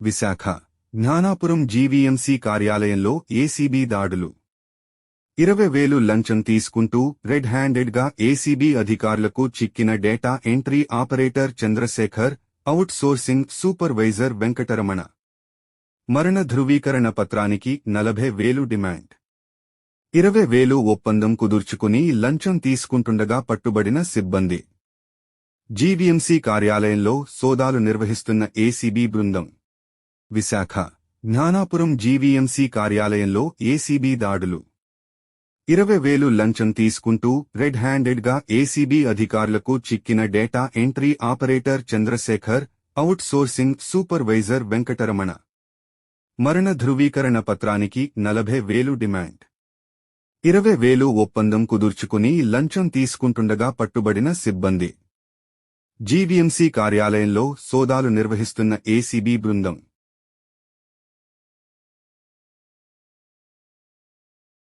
Visakha Gnanapuram GVMC కార్యాలయంలో ACB దాడులు. ఇరవై వేలు లంచం తీసుకుంటూ రెడ్ హ్యాండెడ్గా ఏసీబీ అధికారులకు చిక్కిన data entry operator Chandrasekhar outsourcing supervisor Venkataramana. మరణ ధృవీకరణ పత్రానికి నలభై వేలు డిమాండ్. ఇరవై వేలు ఒప్పందం కుదుర్చుకుని లంచం తీసుకుంటుండగా పట్టుబడిన సిబ్బంది. జీవీఎంసీ కార్యాలయంలో సోదాలు నిర్వహిస్తున్న ఏసీబీ బృందం. విశాఖ జ్ఞానాపురం జీవీఎంసీ కార్యాలయంలో ఏసీబీ దాడులు. ఇరవై వేలు లంచం తీసుకుంటూ రెడ్ హ్యాండెడ్గా ఏసీబీ అధికారులకు చిక్కిన data entry operator Chandrasekhar outsourcing supervisor Venkataramana. మరణ ధృవీకరణ పత్రానికి నలభై వేలు డిమాండ్. ఇరవై వేలు ఒప్పందం కుదుర్చుకుని లంచం తీసుకుంటుండగా పట్టుబడిన సిబ్బంది. జీవీఎంసీ కార్యాలయంలో సోదాలు నిర్వహిస్తున్న ఏసీబీ బృందం.